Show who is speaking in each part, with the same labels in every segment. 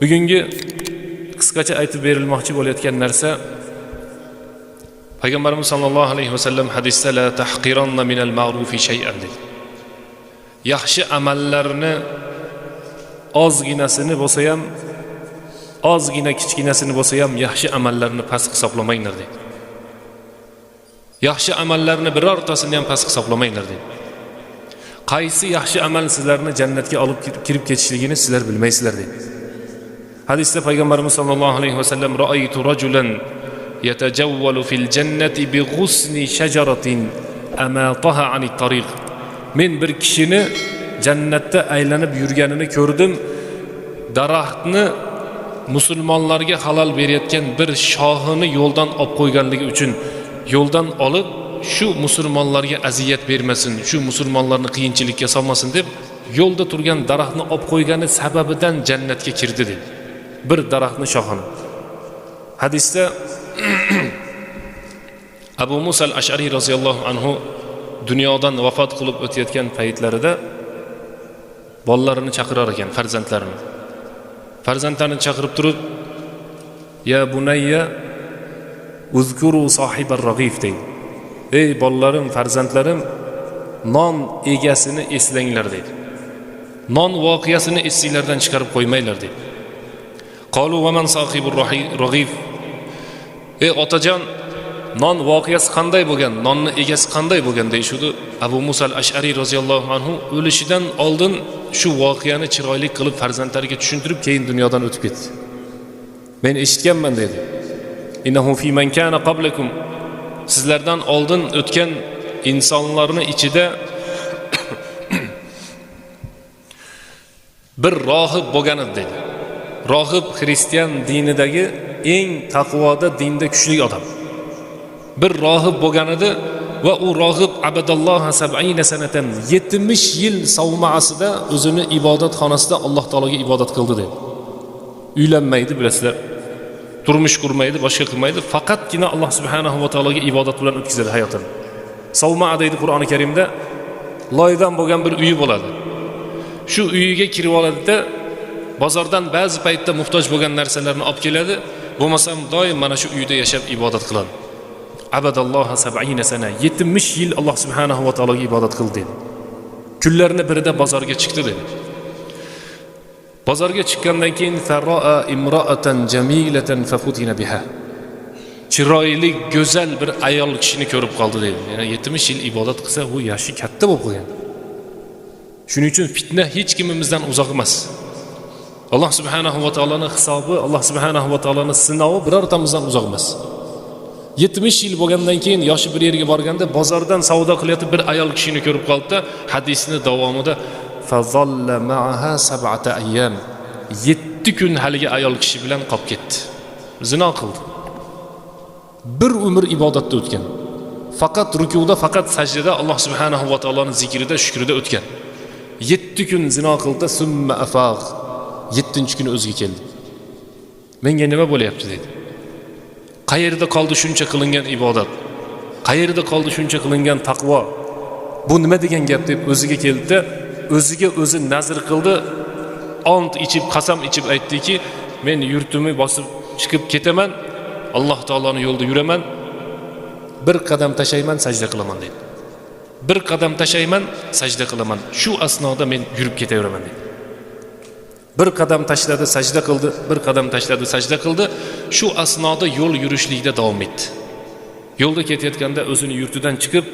Speaker 1: bugungi qisqacha aytib berilmoqchi bo'layotgan narsa payg'ambarimiz sollallohu alayhi vasallam hadisda la tahqiranna minal ma'rufi shay'an dedi. Yaxshi amallarni ozginasini bo'lsa ham ozgina kichkinasini bo'lsa ham yaxshi amallarni past hisoblamanglar deydi yaxshi amallarni birortasini ham past hisoblamanglar deydi qaysi yaxshi amal sizlarni jannatga olib kirib ketishligini sizlar bilmaysizlar deydi hadisda payg'ambarimiz sollallohu alayhi vasallam roaytu rajulan yatajawwalu fil jannati bi ghusni shajaratin amataha anit tariq. Men bir kishini jannatda aylanib yurganini ko'rdim. Daraxtni musulmonlarga halol berayotgan bir shoxini yo'ldan olib qo'yganligi uchun yo'ldan olib shu musulmonlarga aziyat bermasin shu musulmonlarni qiyinchilikka solmasin deb yo'lda turgan daraxtni olib qo'ygani sababidan jannatga kirdi dedi. Bir daraxtni shoxini hadisda abu musa al ashariy roziyallohu anhu dunyodan vafot qilib o'tayotgan paytlarida bolalarini chaqirar ekan farzandlarini. Farzandlarini chaqirib turib ya bunayya uzkuru sohibar rag'if deydi ey bolalarim farzandlarim non egasini eslanglar deydi non voqeasini esinglardan chiqarib qo'ymanglar deydi qolu vaman sohibur rag'if ey otajon non voqeasi qanday bo'lgan nonni egasi qanday bo'lgan? deyishuvdi abu muso al ashariy roziyallohu anhu. O'lishidan oldin shu voqeani chiroyli qilib farzandlariga tushuntirib keyin dunyodan o'tib ketdi. Men eshitganman dedi. Innahu fi man kana qablakum. Sizlardan oldin o'tgan insonlarni ichida bir rohib bo'lgan edi dedi. Rohib xristian dinidagi eng taqvoda dinda kuchli odam. Bir rohib bo'lgan edi va u rohib abadalloh sabina sanatan yetmish yil savmaasida o'zini ibodatxonasida alloh taologa ibodat qildi dedi. Uylanmaydi bilasizlar. Turmush qurmaydi boshqa qilmaydi. Faqatgina alloh subhanahu va taologa ibodat bilan o'tkazadi hayotini. Savma deydi qur'oni karimda loydan bo'lgan bir uyi bo'ladi. Shu uyiga kirib oladida bozordan ba'zi paytda muhtoj bo'lgan narsalarni olib keladi. Bo'lmasam doim mana shu uyda yashab ibodat qiladi. Abadalloha sabaina sana yetmish yil alloh subhanahu va taologa ibodat qildi dedi. Kunlarni birida bozorga chiqdi dedi. Bozorga chiqqandan keyin farroa imroatan jamilatan fafutina biha. Chiroyli go'zal bir ayol kishini ko'rib qoldi dedi. Yana yetmish yil ibodat qilsa u yoshi katta bo'lib qolgan shuning uchun fitna hech kimimizdan uzoq emas. Alloh subhanahu va taoloni hisobi alloh subhanahu va taoloni sinovi birortamizdan uzoq emas yetmish yil bo'lgandan keyin yoshi bir yerga borganda bozordan savdo qilayotib bir ayol kishini ko'rib qoldida hadisni davomida yetti kun haligi ayol kishi bilan qolib ketdi. Zino qildi. Bir umr ibodatda o'tgan. Faqat rukuda faqat sajdada alloh subhanahu va taoloni zikrida shukrida o'tgan. Yetti kun zino qildi. Summa afaq. Yettinchi kuni o'ziga keldi. Menga nima bo'lyapti dedi. Qayerda qoldi shuncha qilingan ibodat? Qayerda qoldi shuncha qilingan taqvo? Bu nima degan gap deb o'ziga keldida o'ziga o'zi nazr qildi. Ont ichib qasam ichib aytdiki men yurtimni bosib chiqib ketaman. Alloh taoloni yo'lida yuraman. Bir qadam tashlayman sajda qilaman dedi. Bir qadam tashlayman sajda qilaman. Shu asnoda men yurib ketaveraman dedi. Bir qadam tashladi sajda qildi bir qadam tashladi sajda qildi. Shu asnoda yo'l yurishlikda davom etdi. Yo'lda ketayotganda o'zini yurtidan chiqib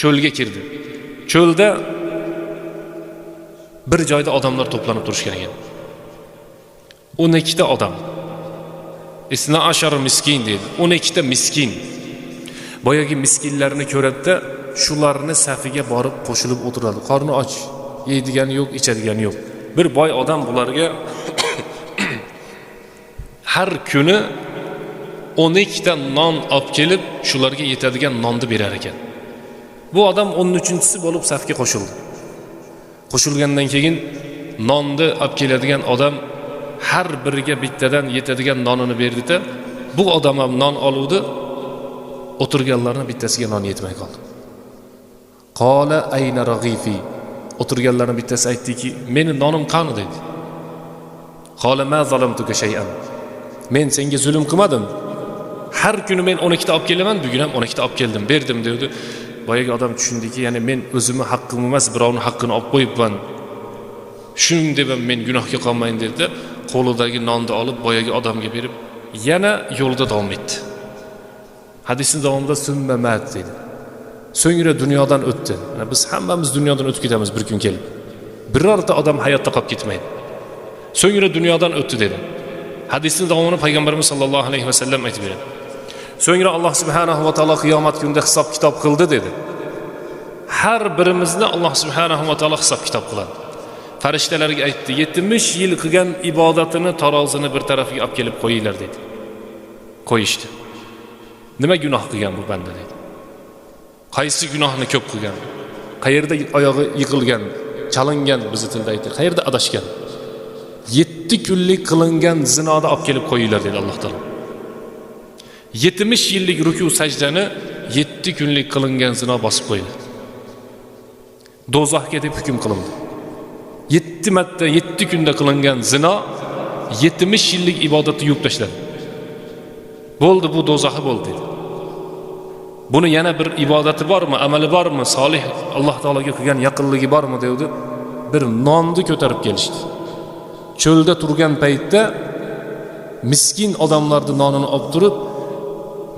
Speaker 1: cho'lga kirdi. Cho'lda bir joyda odamlar to'planib turishgan ekan. O'n ikkita odam. Isna ashar miskin deydi o'n ikkita miskin. Boyagi miskinlarni ko'radida shularni safiga borib qo'shilib o'tiradi. Qorni och yeydigani yo'q ichadigani yo'q. Bir boy odam bularga har kuni o'n ikkita non olib kelib shularga yetadigan nonni berar ekan. Bu odam o'n uchinchisi bo'lib safga qo'shildi. Qo'shilgandan keyin nonni olib keladigan odam har biriga bittadan yetadigan nonini berdida bu odam ham non oluvdi o'tirganlarni bittasiga non yetmay qoldi. Qola ayna rag'ifi? O'tirganlarni bittasi aytdiki meni nonim qani? dedi. Men senga zulm qilmadim. Har kuni men o'n ikkita olib kelaman bugun ham o'n ikkita olib keldim berdim dedi. Boyagi odam tushundiki ya'ni men o'zimni haqqim emas birovni haqqini olib qo'yibman. Shuning deb ham men gunohga qolmayin dedida qo'lidagi nonni olib boyagi odamga berib yana yo'lida davom etdi hadisni davomida summamat dedi. So'ngra dunyodan o'tdi. Biz hammamiz dunyodan o'tib ketamiz bir kun kelib. Birorta odam hayotda qolib ketmaydi. So'ngra dunyodan o'tdi dedi. Hadisni davomini payg'ambarimiz sollallohu alayhi vasallam aytib beradi. So'ngra alloh subhanahu va taolo qiyomat kunida hisob kitob qildi dedi. Har birimizni alloh subhanahu va taolo hisob kitob qiladi. Farishtalarga aytdi yetmish yil qilgan ibodatini tarozini bir tarafiga olib kelib qo'yinglar dedi. Qo'yishdi. Nima gunoh qilgan bu banda dedi. Qaysi gunohni ko'p qilgan? Qayerda oyog'i yiqilgan chalingan bizni tilda aytdik qayerda adashgan? Yetti kunlik qilingan zinoda olib kelib qo'yinglar dedi alloh taolo. Yetmish yillik ruku sajdani yetti kunlik qilingan zino bosib qo'ydi do'zaxga deb hukm qilindi. Yetti marta yetti kunda qilingan zino yetmish yillik ibodatni yuvib tashladi. Bo'ldi bu do'zaxi bo'ldi dedi. Buni yana bir ibodati bormi amali bormi? Solih alloh taologa qilgan yaqinligi bormi? devdi. Bir nonni ko'tarib kelishdi. Cho'lda turgan paytda miskin odamlarni nonini olib turib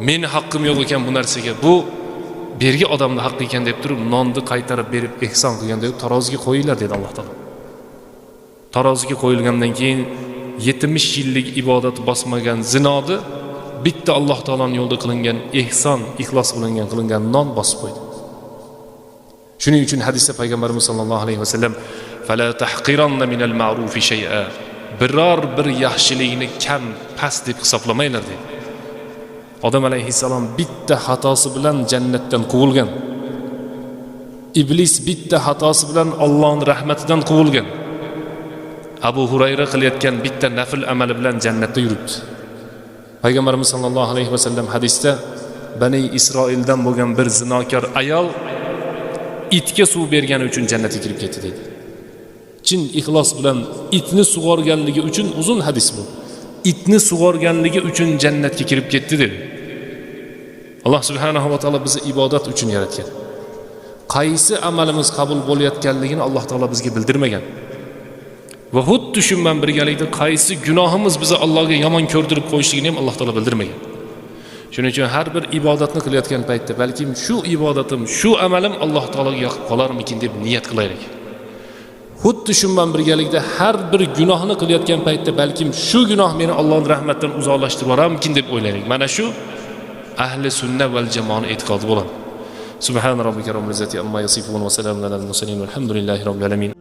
Speaker 1: meni haqqim yo'q ekan bu narsaga bu bergi odamni haqqi ekan deb turib nonni qaytarib berib ehson qilgan deb taroziga qo'yinglar dedi alloh taolo. Taroziga qo'yilgandan keyin yetmish yillik ibodat bosmagan zinoni bitta alloh taoloni yo'lida qilingan ehson ixlos qilingan qilingan non bosib qo'ydi. Shuning uchun hadisda payg'ambarimiz sollallohu alayhi vasallam fala tahqiranna minal ma'rufi shay'a. Biror bir yaxshilikni kam past deb hisoblamanglar dedi. Odam alayhissalom bitta xatosi bilan jannatdan quvilgan iblis bitta xatosi bilan ollohni rahmatidan quvilgan abu hurayra qilayotgan bitta nafl amali bilan jannatda yuribdi. Payg'ambarimiz sollallohu alayhi vasallam hadisda bani isroildan bo'lgan bir zinokor ayol itga suv bergani uchun jannatga kirib ketdi deydi chin ixlos bilan itni sug'organligi uchun uzun hadis bu. Itni sug'organligi uchun jannatga kirib ketdi dedi. Alloh subhanahu va taolo bizni ibodat uchun yaratgan. Qaysi amalimiz qabul bo'layotganligini alloh taolo bizga bildirmagan. Va xuddi shu bilan birgalikda qaysi gunohimiz bizni allohga yomon ko'rdirib qo'yishligini ham alloh taolo bildirmagan. Shuning uchun har bir ibodatni qilayotgan paytda balkim shu ibodatim shu amalim alloh taologa yoqib qolarmikin deb niyat qilaylik. Xuddi shu bilan birgalikda har bir gunohni qilayotgan paytda balkim shu gunoh meni allohni rahmatidan uzoqlashtirib yuborarmikin deb o'ylaylik. Mana shu ahli sunna val jamoani e'tiqodi bo'ladi. سبحان robbika رب izzati amma yasifun va salamun alal mursalin لله robbil alamin.